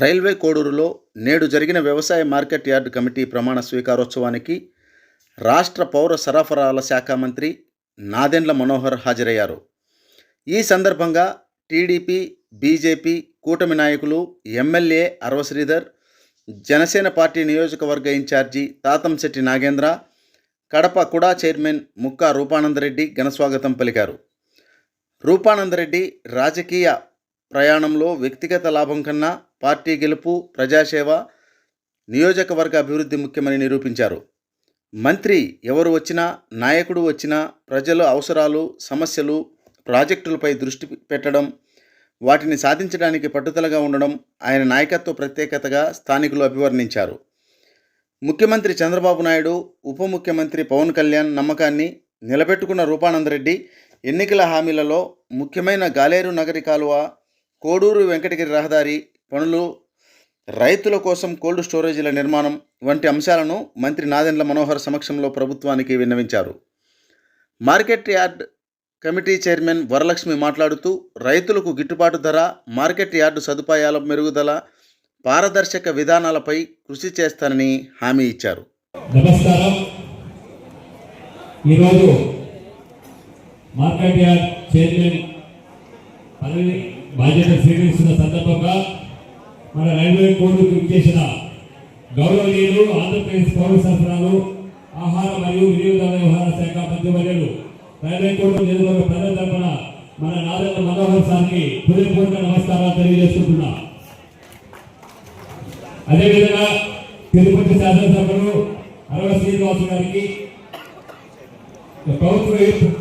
Railway కోడూరులో నేడు జరిగిన వ్యవసాయ మార్కెట్ యార్డ్ కమిటీ ప్రమాణ స్వీకారోత్సవానికి రాష్ట్ర పౌర సరఫరాల శాఖ మంత్రి నాదెండ్ల మనోహర్ హాజరయ్యారు. ఈ సందర్భంగా టీడీపీ బీజేపీ కూటమి నాయకులు ఎమ్మెల్యే అరవ శ్రీధర్ జనసేన పార్టీ నియోజకవర్గ incharge Tatamsetti Nagendra Kadapa KUDA chairman Mukka Roopananda Reddy ఘనస్వాగతం పలికారు. రూపానందరెడ్డి రాజకీయ ప్రయాణంలో వ్యక్తిగత లాభం కన్నా పార్టీ గెలుపు ప్రజాసేవ నియోజకవర్గ అభివృద్ధి ముఖ్యమని నిరూపించారు. మంత్రి ఎవరు వచ్చినా నాయకుడు వచ్చినా ప్రజల అవసరాలు సమస్యలు ప్రాజెక్టులపై దృష్టి పెట్టడం వాటిని సాధించడానికి పట్టుదలగా ఉండడం ఆయన నాయకత్వ ప్రత్యేకతగా స్థానికులు అభివర్ణించారు. ముఖ్యమంత్రి చంద్రబాబు నాయుడు ఉప ముఖ్యమంత్రి పవన్ కళ్యాణ్ నమ్మకాన్ని నిలబెట్టుకున్న రూపానందరెడ్డి ఎన్నికల హామీలలో ముఖ్యమైన గాలేరు నగరి కాలువ కోడూరు వెంకటగిరి రహదారి పనులు రైతుల కోసం కోల్డ్ స్టోరేజీల నిర్మాణం వంటి అంశాలను మంత్రి నాదెండ్ల మనోహర్ సమక్షంలో ప్రభుత్వానికి విన్నవించారు. Market yard committee chairman Varalakshmi మాట్లాడుతూ రైతులకు గిట్టుబాటు ధర మార్కెట్ యార్డు సదుపాయాల మెరుగుదల పారదర్శక విధానాలపై కృషి చేస్తానని హామీ ఇచ్చారు. నమస్కారం. ఈరోజు మార్కెట్ యార్డ్ చైర్మన్ పదవి బాధ్యత స్వీకరిస్తున్న సందర్భంగా మన రైల్వే కోర్టుకు ఇచ్చేసిన గౌరవనీయులు ఆంధ్రప్రదేశ్ పౌర సరఫరాలు ఆహార మరియు వినియోగదారుల వ్యవహార శాఖ మంత్రివర్యులు రైల్వే కోర్టు నియోజకవర్గ ప్రజల తరఫున మన నాదెండ్ల మనోహర్ సార్కి హృదయపూర్వక నమస్కారాలు తెలియజేసుకుంటున్నా. అదేవిధంగా తిరుపతి శాసనసభ్యులు అరవ శ్రీనివాసు గారికి ప్రభుత్వ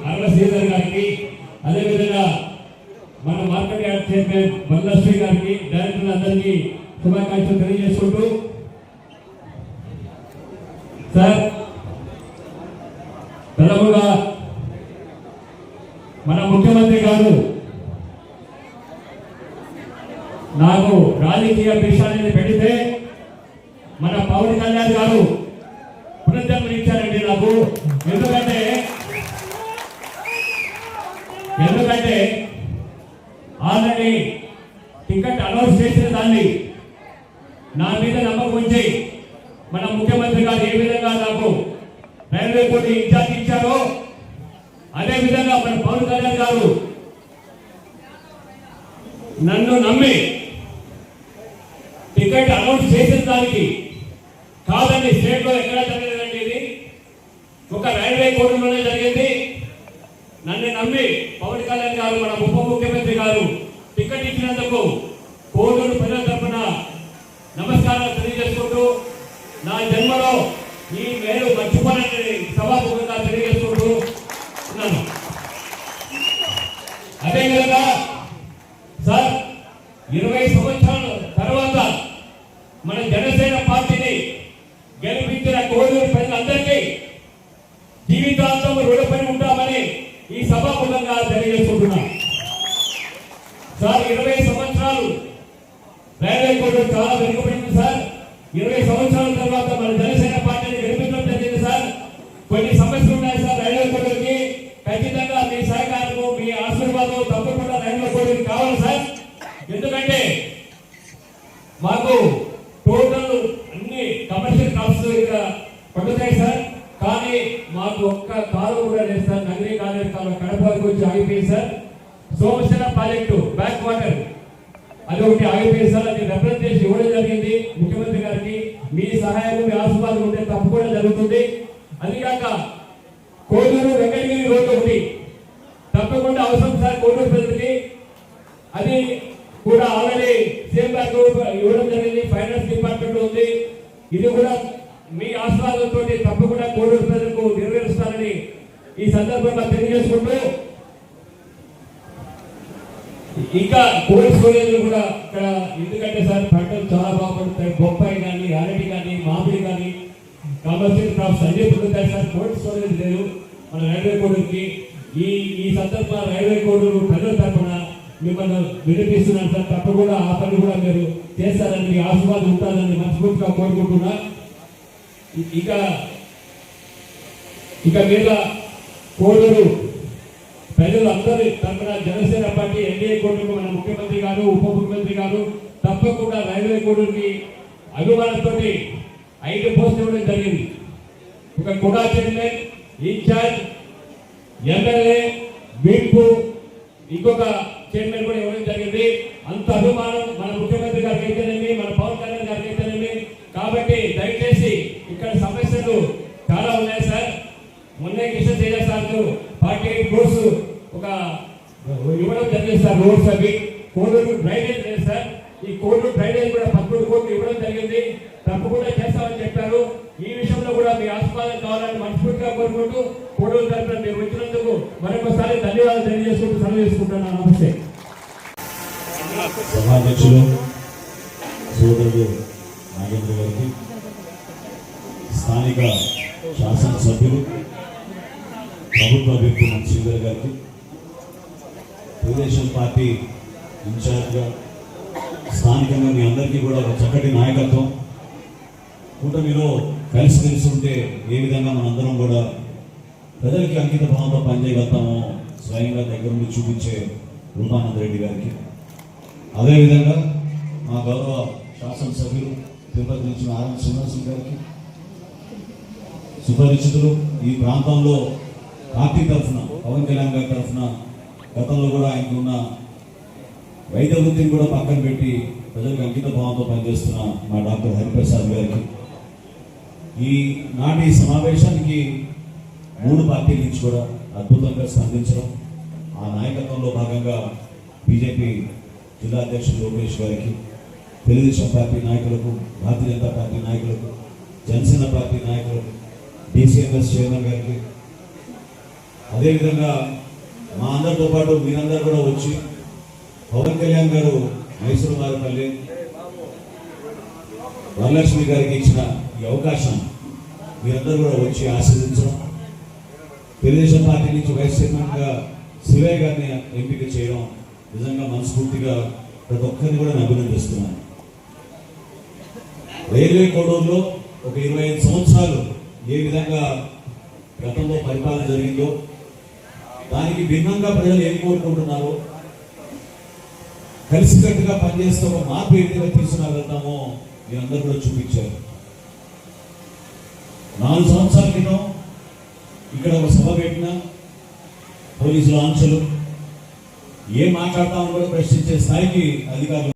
అరవ శ్రీధర్ గారికి అదేవిధంగా మన మార్కెట్ యార్డ్ చైర్మన్ వల్లశ్రీ గారికి డైరెక్టర్ అందరికీ శుభాకాంక్షలు తెలియజేసుకుంటూ. సార్ ప్రథముగా మన ముఖ్యమంత్రి గారు నాకు రాజకీయ విషయాన్ని పెడితే మన పవన్ కళ్యాణ్ గారు పునర్జన్మనిచ్చారండి నాకు. ఎందుకంటే ఆల్రెడీ టికెట్ అనౌన్స్ చేసిన దాన్ని నా మీద నమ్మకం ఉంచి మన ముఖ్యమంత్రి గారు ఏ విధంగా నాకు రైల్వే బోర్డు ఇన్ఛార్జ్ ఇచ్చారో అదే విధంగా మన పవన్ కళ్యాణ్ గారు నన్ను నమ్మి టికెట్ అనౌన్స్ చేసిన దానికి కాదండి స్టేట్లో ఎక్కడ జరగలేదండి ఇది. ఒక రైల్వే కోర్టులోనే జరిగింది. నన్ను నమ్మి పవన్ కళ్యాణ్ గారు మన ఉప ముఖ్యమంత్రి గారు టికెట్ ఇచ్చినందుకు కోర్టును ప్రజల తరఫున నమస్కారాలు తెలియజేసుకుంటూ నా జన్మలో ఈ మేలు మర్చిపోనని సభాముఖంగా తెలియజేసుకుంటూ ఉన్నాను. అదేవిధంగా సార్ ఇరవై సంవత్సరాల తర్వాత మన జనసేన పార్టీని గెలిపించిన కోడూరు ప్రజలందరికీ జీవితాంతం రుణపడి ఉంటామని ఈ సభాముఖంగా తెలియజేసుకుంటున్నాను. సార్ ఇరవై రైల్వే కోర్టు చాలా వెనుకబడింది సార్. ఇరవై సంవత్సరాల తర్వాత మన జనసేన పార్టీని గెలిపించడం జరిగింది సార్. కొన్ని సమస్యలు ఉన్నాయి సార్. రైల్వే కోర్టుకి ఖచ్చితంగా మీ సహకారము మీ ఆశీర్వాదం తప్పకుండా రైల్వే కోర్టుకి కావాలి సార్. ఎందుకంటే మాకు టోటల్ అన్ని కమర్షియల్ క్రాప్స్ ఇక్కడ పండుతాయి సార్ కానీ మాకు ఒక్క కాలు కూడా లేదు సార్ నగరీ కాలేజ్ కాలం కడప వరకు వచ్చి ఆగిపోయింది sir Somasila project back water అది ఒకటి రిప్రజెంటేషన్ ఇవ్వడం జరిగింది. ముఖ్యమంత్రి గారికి మీ సహాయం మీ ఆశీర్వాదం ఉంటే తప్పకుండా జరుగుతుంది. అది కాక కోడూరు వెంకటగిరి రోడ్డు ఒకటి. తప్పకుండా అవసరం సార్ కోడూరు ప్రజలకి. అది కూడా ఆల్రెడీ సీఎం గారు ఇవ్వడం జరిగింది. ఫైనాన్స్ డిపార్ట్మెంట్ ఉంది. ఇది కూడా మీ ఆశీర్వాదంతో తప్పకుండా కోడూరు ప్రజలకు నెరవేరుస్తారని ఈ సందర్భంగా తెలియజేసుకుంటూ ఇంకా కోల్డ్ స్టోరేజ్ కూడా ఇక్కడ ఎందుకంటే సార్ పంటలు చాలా బాగుపడతాయి బొప్పాయి కానీ అరటి కానీ మామిడి కానీ కమర్షియల్ క్రాప్స్ అన్ని పొందుతాయి సార్. కోల్డ్ స్టోరేజ్ లేదు. మన రైల్వే కోడూరుకి. ఈ ఈ సందర్భంగా రైల్వే కోడూరు ప్రజల తరఫున మిమ్మల్ని వినిపిస్తున్నాను సార్. తప్పకుండా ఆ పని కూడా మీరు చేస్తారని మీ ఆశీర్వాదం ఉంటారని మనస్ఫూర్తిగా కోరుకుంటున్నా. ఇ- ఇక ఇక మీద కోడూరు ప్రజలు అందరి తరఫున జనసేన పార్టీ ఎన్డీఏ కూటమి మన ముఖ్యమంత్రి గారు ఉప ముఖ్యమంత్రి గారు తప్పకుండా రైల్వే కూటమికి అభిమానంతో ఐదు పోస్టులు ఇవ్వడం జరిగింది. ఒక KUDA chairman incharge MLA whip ఇంకొక చైర్మన్ కూడా ఇవ్వడం జరిగింది. అంత అభిమానం మన ముఖ్యమంత్రి గారికి అయితేనేమి మన పవన్ కళ్యాణ్ గారికి అయితేనేమి. కాబట్టి దయచేసి ఇక్కడ సమస్యలు చాలా ఉన్నాయి సార్. మొన్నే కిషన్ తేజ సార్ పార్టీ కోర్సు క్రోర్స్ సార్ రోడ్స్ అవి. కోడూరు డ్రైనేజ్ లేదు సార్. ఈ కోడూరు డ్రైనేజ్ కూడా పదమూడు కోట్లు ఇవ్వడం జరిగింది. తప్పకుండా చేస్తామని చెప్పారు. ఈ విషయంలో కూడా మీ ఆస్పాదం కావాలని మనస్ఫూర్తిగా కోరుకుంటూ కోడూరు తరఫున మీరు వచ్చినందుకు మరొకసారి ధన్యవాదాలు తెలియజేసుకుంటూ సెలవు చేసుకుంటున్నాను నమస్తే. సభాధ్యక్షులు సోదరుడు నాగేంద్ర గారికి స్థానిక శాసనసభ్యులు ప్రభుత్వ వ్యక్తి మన శ్రీధర్ గారికి తెలుగుదేశం పార్టీ ఇన్ఛార్జ్గా స్థానికంగా మీ అందరికీ కూడా ఒక చక్కటి నాయకత్వం. కూటమిలో కలిసి తెలుసుంటే ఉంటే ఏ విధంగా మనందరం కూడా ప్రజలకి అంకిత భావంతో పనిచేయగలుగుతామో స్వయంగా దగ్గర నుండి చూపించే రూపానంద రెడ్డి గారికి. అదేవిధంగా మా గౌరవ శాసనసభ్యులు తిరుపతి నుంచి ఆర్ఎం శ్రీనివాసం గారికి సుపరిచితులు ఈ ప్రాంతంలో పార్టీ తరఫున పవన్ కళ్యాణ్ గారి తరఫున గతంలో కూడా ఆయనకు ఉన్న వైద్య వృత్తిని కూడా పక్కన పెట్టి ప్రజలకు అంకిత భావంతో పనిచేస్తున్న మా డాక్టర్ హరిప్రసాద్ గారికి. ఈ నాటి సమావేశానికి మూడు పార్టీల నుంచి కూడా అద్భుతంగా స్పందించడం ఆ నాయకత్వంలో భాగంగా బీజేపీ జిల్లా అధ్యక్షుడు లోకేష్ గారికి తెలుగుదేశం పార్టీ నాయకులకు భారతీయ జనతా పార్టీ నాయకులకు జనసేన పార్టీ నాయకులకు డిసిఎంఎస్ చైర్మన్ గారికి. అదేవిధంగా మా అందరితో పాటు మీరందరూ కూడా వచ్చి పవన్ కళ్యాణ్ గారు మైసూరు వారిపల్లి వరలక్ష్మి గారికి ఇచ్చిన ఈ అవకాశం మీరందరూ కూడా వచ్చి ఆశీర్వించడం తెలుగుదేశం పార్టీ నుంచి వైస్ చైర్మన్గా శివయ్య గారిని ఎంపిక చేయడం నిజంగా మనస్ఫూర్తిగా ప్రతి ఒక్కరిని కూడా అభినందిస్తున్నాను. రైల్వే కోడూరులో ఒక ఇరవై ఐదు సంవత్సరాలు ఏ విధంగా గతంలో పరిపాలన జరిగిందో దానికి భిన్నంగా ప్రజలు ఏం కోరుకుంటున్నారు? కలిసికట్టుగా పనిచేస్తే ఒక మార్పు ఏ వెళ్తామో మీ అందరూ కూడా చూపించారు. నాలుగు సంవత్సరాల క్రితం ఇక్కడ ఒక సభ పెట్టిన పోలీసులు ఆంక్షలు ఏం మాట్లాడతామని కూడా ప్రశ్నించే స్థాయికి అధికారులు